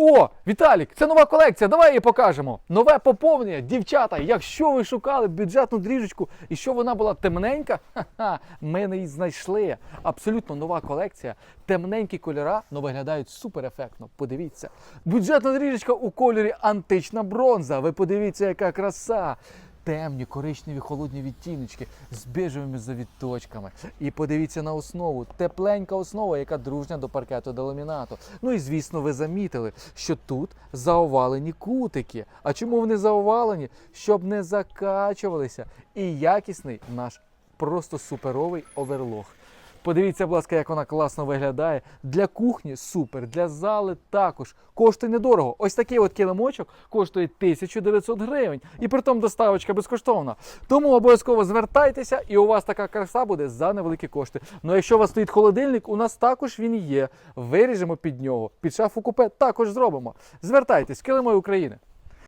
О, Віталік, це нова колекція. Давай її покажемо. Нове поповнення, дівчата. Якщо ви шукали бюджетну дріжечку і що вона була темненька, ха-ха, ми не її знайшли. Абсолютно нова колекція. Темненькі кольора, але виглядають супер ефектно. Подивіться. Бюджетна дріжечка у кольорі антична бронза. Ви подивіться, яка краса. Темні, коричневі, холодні відтіночки з біжевими завіточками. І подивіться на основу. Тепленька основа, яка дружня до паркету до ламінату. Ну і звісно, ви замітили, що тут заовалені кутики. А чому вони заовалені? Щоб не закачувалися. І якісний наш просто суперовий оверлог. Подивіться, будь ласка, як вона класно виглядає. Для кухні супер, для зали також. Коштує недорого. Ось такий от килимочок коштує 1900 гривень. І притом доставочка безкоштовна. Тому обов'язково звертайтеся, і у вас така краса буде за невеликі кошти. Ну якщо у вас стоїть холодильник, у нас також він є. Виріжемо під нього. Під шафу купе також зробимо. Звертайтесь, килимою України.